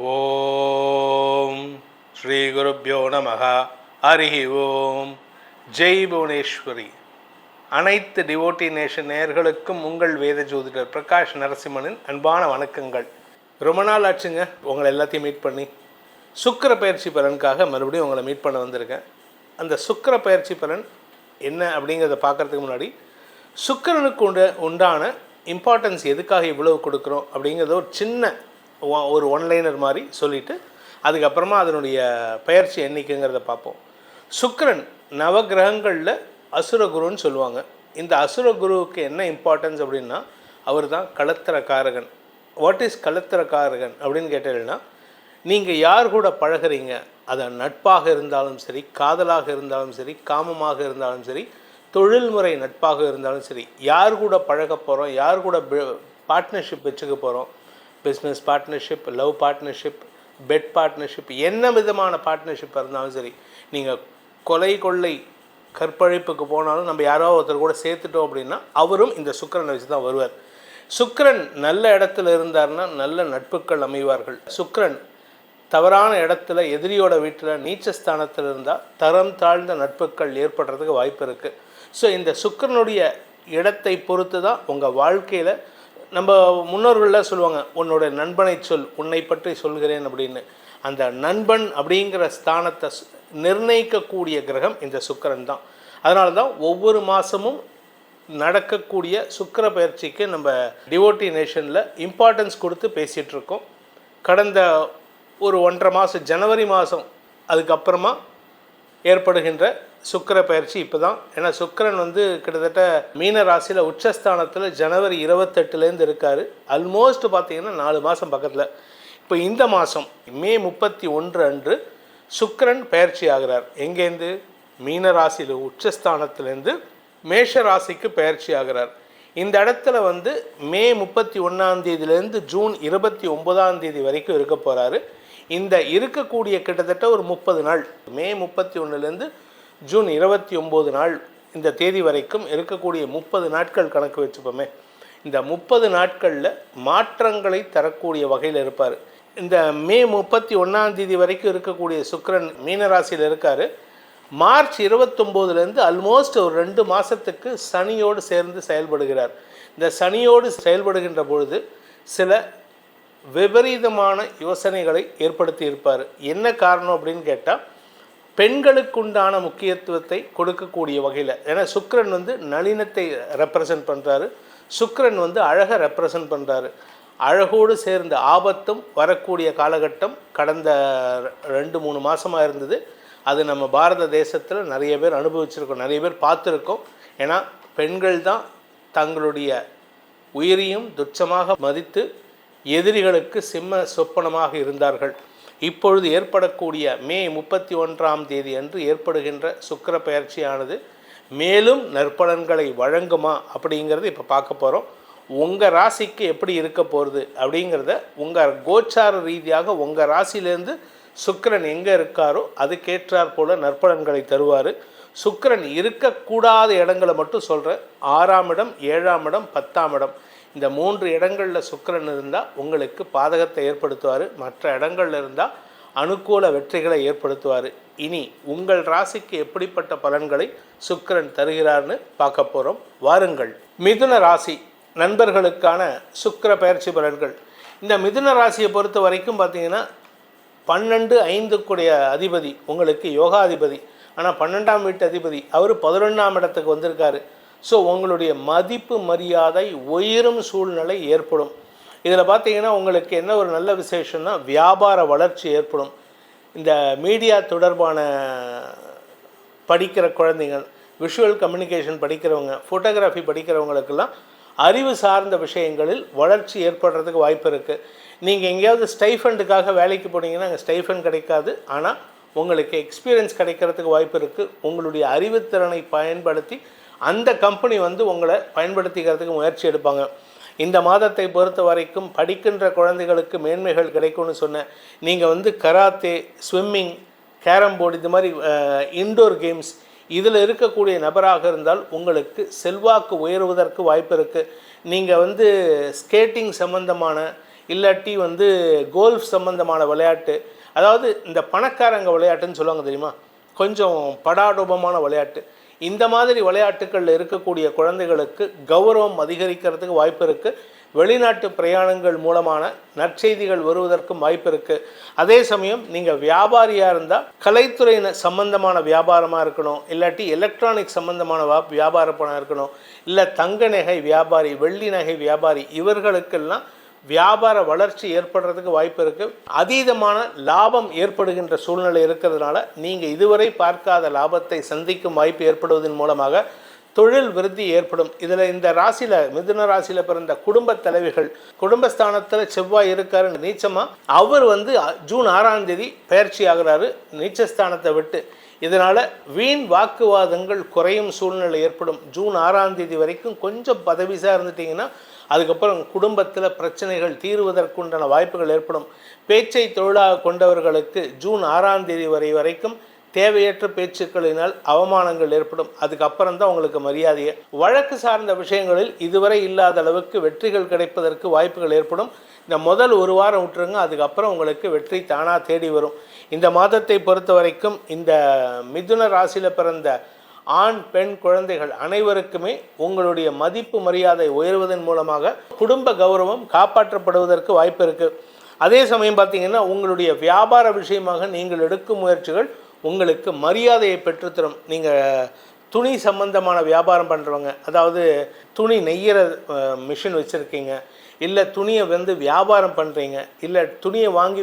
ஓம் ஸ்ரீ குருப்பியோ நமக ஹரிஹி ஓம். ஜெய் புவனேஸ்வரி. அனைத்து டிவோட்டி நேஷன் நேயர்களுக்கும் உங்கள் வேத ஜோதிடர் பிரகாஷ் நரசிம்மனின் அன்பான வணக்கங்கள். ரொம்ப நாள் ஆச்சுங்க. உங்களை எல்லாத்தையும் மீட் பண்ணி. சுக்கர பயிற்சி பலனுக்காக மறுபடியும் உங்களை மீட் பண்ண வந்திருக்கேன். அந்த சுக்கர பயிற்சி பலன் என்ன அப்படிங்கிறத பார்க்கறதுக்கு முன்னாடி சுக்கரனுக்கு உண்டான இம்பார்ட்டன்ஸ் எதுக்காக இவ்வளவு கொடுக்குறோம் அப்படிங்கிறத ஒரு சின்ன ஒரு ஒன்லைனர் மாதிரி சொல்லிவிட்டு அதுக்கப்புறமா அதனுடைய பயிற்சி எண்ணிக்கைங்கிறத பார்ப்போம். சுக்கரன் நவகிரகங்களில் அசுரகுருன்னு சொல்லுவாங்க. இந்த அசுரகுருவுக்கு என்ன இம்பார்ட்டன்ஸ் அப்படின்னா அவர் தான் களத்திரக்காரகன் வாட் இஸ் களத்திரக்காரகன் அப்படின்னு கேட்டீங்கன்னா நீங்கள் யார் கூட பழகுறீங்க அது நட்பாக இருந்தாலும் சரி காதலாக இருந்தாலும் சரி காமமாக இருந்தாலும் சரி தொழில்முறை நட்பாக இருந்தாலும் சரி யார் கூட பழக போகிறோம் யார் கூட பார்ட்னர்ஷிப் வச்சுக்க போகிறோம் business partnership love partnership bed partnership என்ன விதமான பார்ட்னர்ஷிப்பாக இருந்தாலும் சரி நீங்கள் கொலை கொள்ளை கற்பழிப்புக்கு போனாலும் நம்ம யாரோ ஒருத்தர் கூட சேர்த்துட்டோம் அப்படின்னா அவரும் இந்த சுக்கிரனை வச்சு தான் வருவார். சுக்கரன் நல்ல இடத்துல இருந்தார்னா நல்ல நட்புகள் அமைவார்கள். சுக்கரன் தவறான இடத்துல எதிரியோட வீட்டில் நீச்சஸ்தானத்தில் இருந்தால் தரம் தாழ்ந்த நட்புகள் ஏற்படுறதுக்கு வாய்ப்பு இருக்குது ஸோ இந்த சுக்கரனுடைய இடத்தை பொறுத்து தான் உங்கள் வாழ்க்கையில் நம்ம முன்னோர்கள்லாம் சொல்லுவாங்க உன்னோட நண்பனை சொல் உன்னை பற்றி சொல்கிறேன் அப்படின்னு. அந்த நண்பன் அப்படிங்கிற ஸ்தானத்தை நிர்ணயிக்கக்கூடிய கிரகம் இந்த சுக்கிரன் தான். அதனால தான் ஒவ்வொரு மாதமும் நடக்கக்கூடிய சுக்கிர பயிற்சிக்கு நம்ம டிவோட்டி நேஷனில் இம்பார்ட்டன்ஸ் கொடுத்து பேசிகிட்ருக்கோம் கடந்த ஒரு ஒன்றரை மாதம் ஜனவரி மாதம் அதுக்கப்புறமா ஏற்படுகின்ற சுக்கர பயிற்சி இப்போ தான் ஏன்னா சுக்கிரன் வந்து கிட்டத்தட்ட மீன ராசியில் உச்சஸ்தானத்தில் ஜனவரி இருபத்தெட்டுலேருந்து இருக்கார். ஆல்மோஸ்ட் பார்த்தீங்கன்னா நாலு மாதம் பக்கத்தில். இப்போ இந்த மாதம் மே முப்பத்தி ஒன்று அன்று சுக்கரன் பயிற்சி ஆகிறார். எங்கேருந்து மீன ராசியில் உச்சஸ்தானத்திலேருந்து மேஷ ராசிக்கு பயிற்சி ஆகிறார். இந்த இடத்துல வந்து மே முப்பத்தி ஒன்றாம் தேதியிலேருந்து ஜூன் இருபத்தி ஒன்பதாம் தேதி வரைக்கும் இருக்க போகிறாரு இந்த இருக்கக்கூடிய கிட்டத்தட்ட ஒரு முப்பது நாள். மே முப்பத்தி ஒன்றுலேருந்து ஜூன் இருபத்தி ஒம்பது நாள் இந்த தேதி வரைக்கும் இருக்கக்கூடிய முப்பது நாட்கள் கணக்கு வச்சுப்போமே. இந்த முப்பது நாட்களில் மாற்றங்களை தரக்கூடிய வகையில் இருப்பார். இந்த மே முப்பத்தி ஒன்றாம் தேதி வரைக்கும் இருக்கக்கூடிய சுக்கிரன் மீனராசியில் இருக்கார். மார்ச் இருபத்தொம்போதுலேருந்து அல்மோஸ்ட் ஒரு ரெண்டு மாதத்துக்கு சனியோடு சேர்ந்து செயல்படுகிறார். இந்த சனியோடு செயல்படுகின்ற பொழுது சில விபரீதமான யோசனைகளை ஏற்படுத்தி இருப்பார் என்ன காரணம் அப்படின்னு கேட்டால் பெண்களுக்குண்டான முக்கியத்துவத்தை கொடுக்கக்கூடிய வகையில் ஏன்னா சுக்ரன் வந்து நளினத்தை ரெப்ரசன்ட் பண்ணுறாரு சுக்ரன் வந்து அழகை ரெப்ரசன்ட் பண்ணுறாரு அழகோடு சேர்ந்த ஆபத்தும் வரக்கூடிய காலகட்டம் கடந்த ரெண்டு மூணு மாதமாக இருந்தது. அது நம்ம பாரத தேசத்தில் நிறைய பேர் அனுபவிச்சிருக்கோம் நிறைய பேர் பார்த்துருக்கோம். ஏன்னா பெண்கள் தான் தங்களுடைய உயிரையும் துச்சமாக மதித்து எதிரிகளுக்கு சிம்ம சொப்பனமாக இருந்தார்கள். இப்பொழுது ஏற்படக்கூடிய மே முப்பத்தி ஒன்றாம் தேதி அன்று ஏற்படுகின்ற சுக்கிர பயிற்சியானது மேலும் நற்பலன்களை வழங்குமா அப்படிங்கிறது இப்போ பார்க்க போகிறோம் உங்கள் ராசிக்கு எப்படி இருக்க போகிறது அப்படிங்கிறத உங்கள் கோச்சார ரீதியாக உங்கள் ராசியிலேருந்து சுக்கரன் எங்கே இருக்காரோ அதுக்கேற்றாற் போல நற்பலன்களை தருவார். சுக்கரன் இருக்கக்கூடாத இடங்களை மட்டும் சொல்கிறேன் ஆறாம் இடம் ஏழாம் இடம் பத்தாம் இடம். இந்த மூன்று இடங்களில் சுக்கரன் இருந்தால் உங்களுக்கு பாதகத்தை ஏற்படுத்துவார். மற்ற இடங்களில் இருந்தால் அனுகூல வெற்றிகளை ஏற்படுத்துவார். இனி உங்கள் ராசிக்கு எப்படிப்பட்ட பலன்களை சுக்கரன் தருகிறார்னு பார்க்க போகிறோம் வாருங்கள். மிதுன ராசி நண்பர்களுக்கான சுக்கர பயிற்சி பலன்கள். இந்த மிதுன ராசியை பொறுத்த வரைக்கும் பார்த்தீங்கன்னா பன்னெண்டு ஐந்துக்குடைய அதிபதி உங்களுக்கு யோகாதிபதி. ஆனால் பன்னெண்டாம் வீட்டு அதிபதி அவர் பதினொன்றாம் இடத்துக்கு வந்திருக்காரு. ஸோ உங்களுடைய மதிப்பு மரியாதை உயரும் சூழ்நிலை ஏற்படும். இதில் பார்த்தீங்கன்னா உங்களுக்கு என்ன ஒரு நல்ல விசேஷம்னா வியாபார வளர்ச்சி ஏற்படும். இந்த மீடியா தொடர்பான படிக்கிற குழந்தைகள் விஷுவல் கம்யூனிகேஷன் படிக்கிறவங்க ஃபோட்டோகிராஃபி படிக்கிறவங்களுக்கெல்லாம் அறிவு சார்ந்த விஷயங்களில் வளர்ச்சி ஏற்படுறதுக்கு வாய்ப்பு இருக்குது நீங்கள் எங்கேயாவது ஸ்டைஃபண்டுக்காக வேலைக்கு போனீங்கன்னா அங்கே ஸ்டைஃபண்ட் கிடைக்காது. ஆனால் உங்களுக்கு எக்ஸ்பீரியன்ஸ் கிடைக்கிறதுக்கு வாய்ப்பு இருக்குது உங்களுடைய அறிவுத்திறனை பயன்படுத்தி அந்த கம்பெனி வந்து உங்களை பயன்படுத்திக்கிறதுக்கு முயற்சி எடுப்பாங்க. இந்த மாதத்தை பொறுத்த வரைக்கும் படிக்கின்ற குழந்தைகளுக்கு மேன்மைகள் கிடைக்கும்னு சொன்னேன். நீங்கள் வந்து கராத்தே ஸ்விம்மிங் கேரம் போர்டு இது மாதிரி இன்டோர் கேம்ஸ் இதில் இருக்கக்கூடிய நபராக இருந்தால் உங்களுக்கு செல்வாக்கு உயருவதற்கு வாய்ப்பு இருக்குது நீங்கள் வந்து ஸ்கேட்டிங் சம்பந்தமான இல்லாட்டி வந்து கோல்ஃப் சம்பந்தமான விளையாட்டு அதாவது இந்த பணக்காரங்க விளையாட்டுன்னு சொல்லுவாங்க தெரியுமா? கொஞ்சம் படாடோபமான விளையாட்டு. இந்த மாதிரி விளையாட்டுகளில் இருக்கக்கூடிய குழந்தைகளுக்கு கௌரவம் அதிகரிக்கிறதுக்கு வாய்ப்பு இருக்குது வெளிநாட்டு பிரயாணங்கள் மூலமான நற்செய்திகள் வருவதற்கும் வாய்ப்பு இருக்குது அதே சமயம் நீங்கள் வியாபாரியாக இருந்தால் கலைத்துறை சம்பந்தமான வியாபாரமாக இருக்கணும். இல்லாட்டி எலக்ட்ரானிக் சம்பந்தமான வா வியாபார பணம் இருக்கணும். இல்லை தங்க நகை வியாபாரி வெள்ளி நகை வியாபாரி இவர்களுக்கெல்லாம் வியாபார வளர்ச்சி ஏற்படுறதுக்கு வாய்ப்பு இருக்குது அதீதமான லாபம் ஏற்படுகின்ற சூழ்நிலை இருக்கிறதுனால நீங்கள் இதுவரை பார்க்காத லாபத்தை சந்திக்கும் வாய்ப்பு ஏற்படுவதன் மூலமாக தொழில் விருத்தி ஏற்படும். இதில் இந்த ராசியில் மிதுன ராசியில் பிறந்த குடும்ப தலைவிகள் குடும்பஸ்தானத்தில் செவ்வாய் இருக்காரு நீச்சமாக அவர் வந்து ஜூன் ஆறாம் தேதி பயிற்சி ஆகிறாரு நீச்சஸ்தானத்தை விட்டு. இதனால் வீண் வாக்குவாதங்கள் குறையும் சூழ்நிலை ஏற்படும். ஜூன் ஆறாம் தேதி வரைக்கும் கொஞ்சம் பதவிசாக இருந்துட்டிங்கன்னா அதுக்கப்புறம் குடும்பத்தில் பிரச்சனைகள் தீர்வதற்குண்டான வாய்ப்புகள் ஏற்படும். பேச்சை தொழிலாக கொண்டவர்களுக்கு ஜூன் ஆறாம் தேதி வரை வரைக்கும் தேவையற்ற பேச்சுக்களினால் அவமானங்கள் ஏற்படும். அதுக்கப்புறம் தான் உங்களுக்கு மரியாதையை. வழக்கு சார்ந்த விஷயங்களில் இதுவரை இல்லாத அளவுக்கு வெற்றிகள் கிடைப்பதற்கு வாய்ப்புகள் ஏற்படும். இந்த முதல் ஒரு வாரம் விட்டுருங்க அதுக்கப்புறம் உங்களுக்கு வெற்றி தானாக தேடி வரும். இந்த மாதத்தை பொறுத்த வரைக்கும் இந்த மிதுன ராசியில் பிறந்த ஆண் பெண் குழந்தைகள் அனைவருக்குமே உங்களுடைய மதிப்பு மரியாதை உயர்வதன் மூலமாக குடும்ப கௌரவம் காப்பாற்றப்படுவதற்கு வாய்ப்பு இருக்குது அதே சமயம் பார்த்தீங்கன்னா உங்களுடைய வியாபார விஷயமாக நீங்கள் எடுக்கும் முயற்சிகள் உங்களுக்கு மரியாதையை பெற்றுத்தரும். நீங்கள் துணி சம்பந்தமான வியாபாரம் பண்ணுறவங்க அதாவது துணி நெய்கிற மிஷின் வச்சுருக்கீங்க இல்லை துணியை வந்து வியாபாரம் பண்ணுறீங்க இல்லை துணியை வாங்கி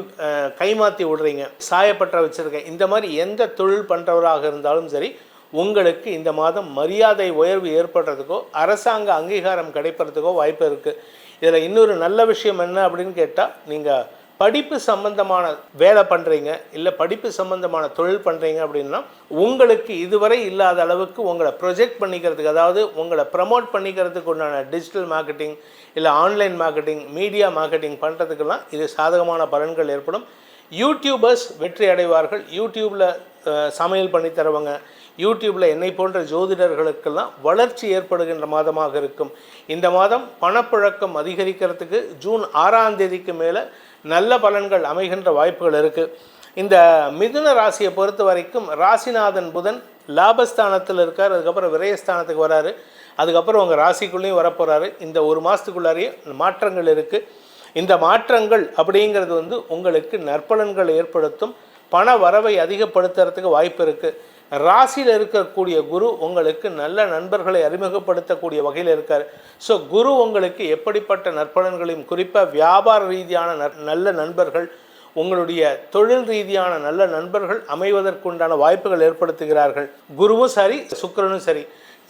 கைமாற்றி விடுறீங்க சாயப்பட்ட வச்சுருக்கேன் இந்த மாதிரி எந்த தொழில் பண்ணுறவராக இருந்தாலும் சரி உங்களுக்கு இந்த மாதம் மரியாதை உயர்வு ஏற்படுறதுக்கோ அரசாங்க அங்கீகாரம் கிடைப்பறதுக்கோ வாய்ப்பு இருக்குது இதில் இன்னொரு நல்ல விஷயம் என்ன அப்படின்னு கேட்டால் நீங்கள் படிப்பு சம்பந்தமான வேலை பண்ணுறீங்க இல்லை படிப்பு சம்பந்தமான தொழில் பண்ணுறீங்க அப்படின்னா உங்களுக்கு இதுவரை இல்லாத அளவுக்கு உங்களை ப்ரொஜெக்ட் பண்ணிக்கிறதுக்கு அதாவது உங்களை ப்ரமோட் பண்ணிக்கிறதுக்கு உண்டான டிஜிட்டல் மார்க்கெட்டிங் இல்லை ஆன்லைன் மார்க்கெட்டிங் மீடியா மார்க்கெட்டிங் பண்ணுறதுக்கெல்லாம் இது சாதகமான பலன்கள் ஏற்படும். யூடியூபர்ஸ் வெற்றி அடைவார்கள். யூடியூப்பில் சமையல் பண்ணி தருவாங்க யூடியூப்பில் என்னை போன்ற ஜோதிடர்களுக்கெல்லாம் வளர்ச்சி ஏற்படுகின்ற மாதமாக இருக்கும். இந்த மாதம் பணப்புழக்கம் அதிகரிக்கிறதுக்கு ஜூன் ஆறாம் தேதிக்கு மேலே நல்ல பலன்கள் அமைகின்ற வாய்ப்புகள் இருக்குது இந்த மிதுன ராசியை பொறுத்த வரைக்கும் ராசிநாதன் புதன் லாபஸ்தானத்தில் இருக்கார். அதுக்கப்புறம் விரயஸ்தானத்துக்கு வராரு. அதுக்கப்புறம் உங்கள் ராசிக்குள்ளேயும் வரப்போகிறாரு இந்த ஒரு மாதத்துக்குள்ளாரையும் மாற்றங்கள் இருக்குது இந்த மாற்றங்கள் அப்படிங்கிறது வந்து உங்களுக்கு நற்பலன்கள் ஏற்படுத்தும் பண வரவை அதிகப்படுத்துறதுக்கு வாய்ப்பு இருக்குது ராசியில் இருக்கக்கூடிய குரு உங்களுக்கு நல்ல நண்பர்களை அறிமுகப்படுத்தக்கூடிய வகையில் இருக்கார். ஸோ குரு உங்களுக்கு எப்படிப்பட்ட நற்பலன்களையும் குறிப்பாக வியாபார ரீதியான நல்ல நண்பர்கள் உங்களுடைய தொழில் ரீதியான நல்ல நண்பர்கள் அமைவதற்குண்டான வாய்ப்புகள் ஏற்படுத்துகிறார்கள். குருவும் சரி சுக்கிரனும் சரி.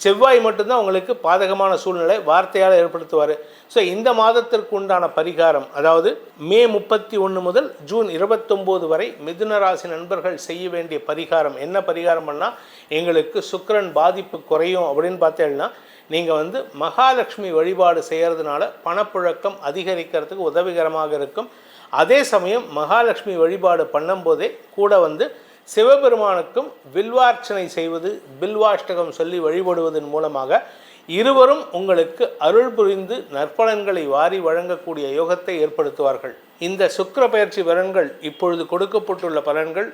செவ்வாய் மட்டும்தான் உங்களுக்கு பாதகமான சூழ்நிலை வார்த்தையால் ஏற்படுத்துவார். ஸோ இந்த மாதத்திற்கு உண்டான பரிகாரம் அதாவது மே முப்பத்தி ஒன்று முதல் ஜூன் இருபத்தொம்போது வரை மிதுன ராசி நண்பர்கள் செய்ய வேண்டிய பரிகாரம். என்ன பரிகாரம் பண்ணால் எங்களுக்கு சுக்கிரன் பாதிப்பு குறையும் அப்படின்னு பார்த்தேன்னா நீங்கள் வந்து மகாலட்சுமி வழிபாடு செய்கிறதுனால பணப்புழக்கம் அதிகரிக்கிறதுக்கு உதவிகரமாக இருக்கும். அதே சமயம் மகாலட்சுமி வழிபாடு பண்ணும்போதே கூட வந்து சிவபெருமானுக்கும் வில்வார்ச்சனை செய்வது பில்வாஷ்டகம் சொல்லி வழிபடுவதன் மூலமாக இருவரும் உங்களுக்கு அருள் புரிந்து நற்பலன்களை வாரி வழங்கக்கூடிய யோகத்தை ஏற்படுத்துவார்கள். இந்த சுக்கர பயிற்சி பலன்கள் இப்பொழுது கொடுக்கப்பட்டுள்ள பலன்கள்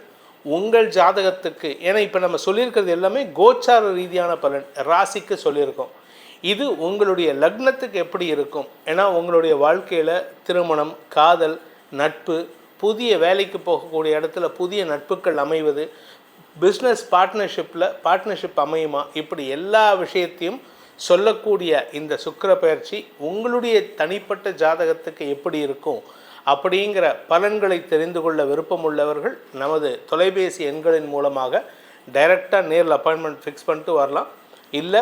உங்கள் ஜாதகத்துக்கு ஏன்னா இப்போ நம்ம சொல்லியிருக்கிறது எல்லாமே கோச்சார ரீதியான பலன் ராசிக்கு சொல்லியிருக்கோம். இது உங்களுடைய லக்னத்துக்கு எப்படி இருக்கும்? ஏன்னா உங்களுடைய வாழ்க்கையில் திருமணம் காதல் நட்பு புதிய வேலைக்கு போகக்கூடிய இடத்துல புதிய நட்புகள் அமைவது பிஸ்னஸ் பார்ட்னர்ஷிப்பில் பார்ட்னர்ஷிப் அமையுமா? இப்படி எல்லா விஷயத்தையும் சொல்லக்கூடிய இந்த சுக்கிர பயிற்சி உங்களுடைய தனிப்பட்ட ஜாதகத்துக்கு எப்படி இருக்கும்? அப்படிங்கிற பலன்களை தெரிந்து கொள்ள விருப்பமுள்ளவர்கள் நமது தொலைபேசி எண்களின் மூலமாக டைரெக்டாக நேரில் அப்பாயின்மெண்ட் ஃபிக்ஸ் பண்ணிட்டு வரலாம். இல்லை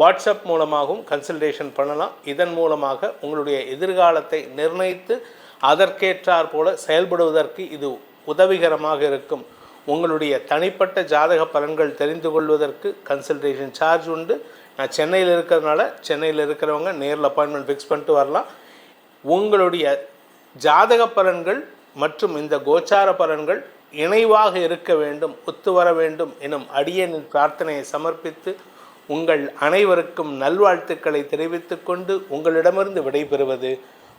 வாட்ஸ்அப் மூலமாகவும் கன்சல்டேஷன் பண்ணலாம். இதன் மூலமாக உங்களுடைய எதிர்காலத்தை நிர்ணயித்து அதற்கேற்றாற் போல செயல்படுவதற்கு இது உதவிகரமாக இருக்கும். உங்களுடைய தனிப்பட்ட ஜாதக பலன்கள் தெரிந்து கொள்வதற்கு கன்சல்டேஷன் சார்ஜ் உண்டு. நான் சென்னையில் இருக்கிறதுனால சென்னையில் இருக்கிறவங்க நேரில் அப்பாயின்மெண்ட் ஃபிக்ஸ் பண்ணிட்டு வரலாம். உங்களுடைய ஜாதக பலன்கள் மற்றும் இந்த கோச்சார பலன்கள் இணைவாக இருக்க வேண்டும் ஒத்து வர வேண்டும் எனும் அடியனின் பிரார்த்தனையை சமர்ப்பித்து உங்கள் அனைவருக்கும் நல்வாழ்த்துக்களை தெரிவித்துக்கொண்டு உங்களிடமிருந்து விடைபெறுவது